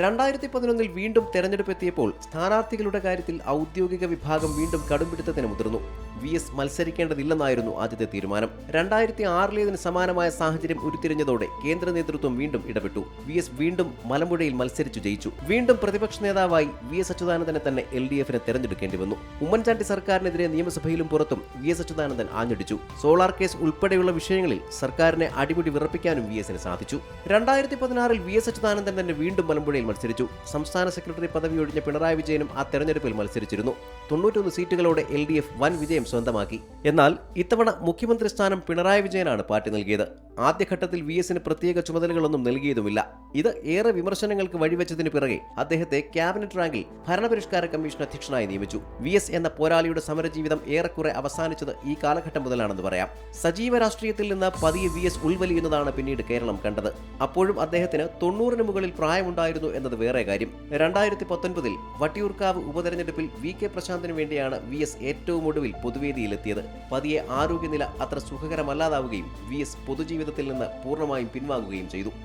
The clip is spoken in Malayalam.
രണ്ടായിരത്തി പതിനൊന്നിൽ വീണ്ടും തെരഞ്ഞെടുപ്പ് എത്തിയപ്പോൾ സ്ഥാനാർത്ഥികളുടെ കാര്യത്തിൽ ഔദ്യോഗിക വിഭാഗം വീണ്ടും കടുംപിടുത്തത്തിന് മുതിർന്നു. വി എസ് മത്സരിക്കേണ്ടതില്ലെന്നായിരുന്നു ആദ്യത്തെ തീരുമാനം. രണ്ടായിരത്തി ആറിലേതിന് സമാനമായ സാഹചര്യം ഉരുത്തിരിഞ്ഞതോടെ കേന്ദ്ര നേതൃത്വം വീണ്ടും ഇടപെട്ടു. വി എസ് വീണ്ടും മലമ്പുഴയിൽ മത്സരിച്ചു ജയിച്ചു. വീണ്ടും പ്രതിപക്ഷ നേതാവായി വി എസ് അച്യുതാനന്ദനെ തന്നെ എൽ ഡി എഫിനെ തെരഞ്ഞെടുക്കേണ്ടി വന്നു. ഉമ്മൻചാണ്ടി സർക്കാരിനെതിരെ നിയമസഭയിലും പുറത്തും വി എസ് അച്യുതാനന്ദൻ ആഞ്ഞടിച്ചു. സോളാർ കേസ് ഉൾപ്പെടെയുള്ള വിഷയങ്ങളിൽ സർക്കാരിനെ അടിമുടി വിറപ്പിക്കാനും വി എസിന് സാധിച്ചു. രണ്ടായിരത്തി പതിനാറിൽ വി എസ് അച്യുതാനന്ദൻ തന്നെ വീണ്ടും മലമ്പുഴയിൽ മത്സരിച്ചു. സംസ്ഥാന സെക്രട്ടറി പദവി ഒഴിഞ്ഞ പിണറായി വിജയനും ആ തെരഞ്ഞെടുപ്പിൽ മത്സരിച്ചിരുന്നു. തൊണ്ണൂറ്റൊന്ന് സീറ്റുകളോടെ എൽ ഡി എഫ് വൻ വിജയം സ്വന്തമാക്കി. എന്നാൽ ഇത്തവണ മുഖ്യമന്ത്രി സ്ഥാനം പിണറായി വിജയനാണ് പാർട്ടി നൽകിയത്. ആദ്യഘട്ടത്തിൽ വി എസിന് പ്രത്യേക ചുമതലകളൊന്നും നൽകിയതുമില്ല. ഇത് ഏറെ വിമർശനങ്ങൾക്ക് വഴിവെച്ചതിന് പിറകെ അദ്ദേഹത്തെ ക്യാബിനറ്റ് റാങ്കിൽ ഭരണപരിഷ്കാര കമ്മീഷൻ അധ്യക്ഷനായി നിയമിച്ചു. വി എസ് എന്ന പോരാളിയുടെ സമരജീവിതം ഏറെക്കുറെ അവസാനിച്ചത് ഈ കാലഘട്ടം മുതലാണെന്ന് പറയാം. സജീവ രാഷ്ട്രീയത്തിൽ നിന്ന് പതിയെ വി എസ് ഉൾവലിയുന്നതാണ് പിന്നീട് കേരളം കണ്ടത്. അപ്പോഴും അദ്ദേഹത്തിന് തൊണ്ണൂറിന് മുകളിൽ പ്രായമുണ്ടായിരുന്നു എന്നത് വേറെ കാര്യം. രണ്ടായിരത്തി പത്തൊൻപതിൽ വട്ടിയൂർക്കാവ് ഉപതെരഞ്ഞെടുപ്പിൽ വി കെ പ്രശാന്തിനു വേണ്ടിയാണ് വി എസ് ഏറ്റവും ഒടുവിൽ പൊതുവേദിയിലെത്തിയത്. പതിയെ ആരോഗ്യനില അത്ര സുഖകരമല്ലാതാവുകയും വി എസ് പൊതുജീവിതത്തിൽ നിന്ന് പൂർണമായും പിൻവാങ്ങുകയും ചെയ്തു.